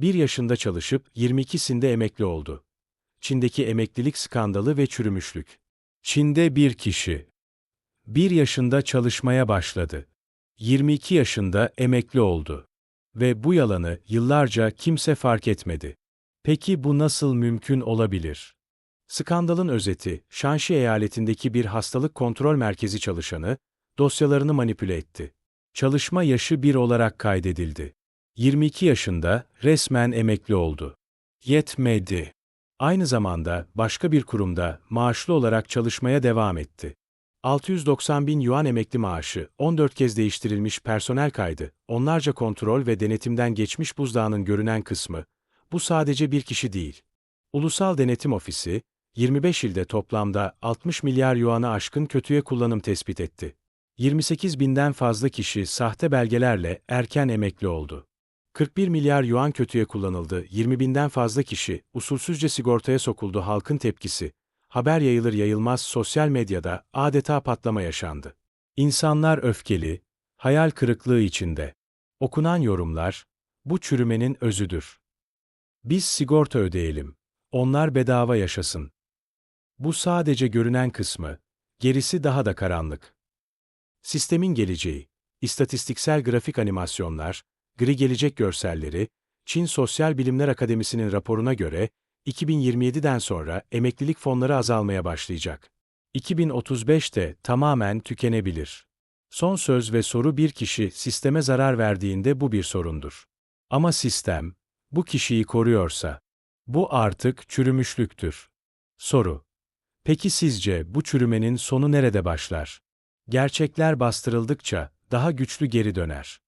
1 yaşında çalışıp 22'sinde emekli oldu. Çin'deki emeklilik skandalı ve çürümüşlük. Çin'de bir kişi 1 yaşında çalışmaya başladı. 22 yaşında emekli oldu. Ve bu yalanı yıllarca kimse fark etmedi. Peki bu nasıl mümkün olabilir? Skandalın özeti, Shanxi eyaletindeki bir hastalık kontrol merkezi çalışanı, dosyalarını manipüle etti. Çalışma yaşı bir olarak kaydedildi. 22 yaşında resmen emekli oldu. Yetmedi. Aynı zamanda başka bir kurumda maaşlı olarak çalışmaya devam etti. 690 bin yuan emekli maaşı, 14 kez değiştirilmiş personel kaydı, onlarca kontrol ve denetimden geçmiş buzdağının görünen kısmı, bu sadece bir kişi değil. Ulusal Denetim Ofisi, 25 ilde toplamda 60 milyar yuanı aşkın kötüye kullanım tespit etti. 28 binden fazla kişi sahte belgelerle erken emekli oldu. 41 milyar yuan kötüye kullanıldı, 20 binden fazla kişi usulsüzce sigortaya sokuldu halkın tepkisi. Haber yayılır yayılmaz sosyal medyada adeta patlama yaşandı. İnsanlar öfkeli, hayal kırıklığı içinde. Okunan yorumlar, bu çürümenin özüdür. Biz sigorta ödeyelim, onlar bedava yaşasın. Bu sadece görünen kısmı, gerisi daha da karanlık. Sistemin geleceği, istatistiksel grafik animasyonlar, gri gelecek görselleri, Çin Sosyal Bilimler Akademisi'nin raporuna göre, 2027'den sonra emeklilik fonları azalmaya başlayacak. 2035'te tamamen tükenebilir. Son söz ve soru bir kişi sisteme zarar verdiğinde bu bir sorundur. Ama sistem, bu kişiyi koruyorsa, bu artık çürümüşlüktür. Soru. Peki sizce bu çürümenin sonu nerede başlar? Gerçekler bastırıldıkça daha güçlü geri döner.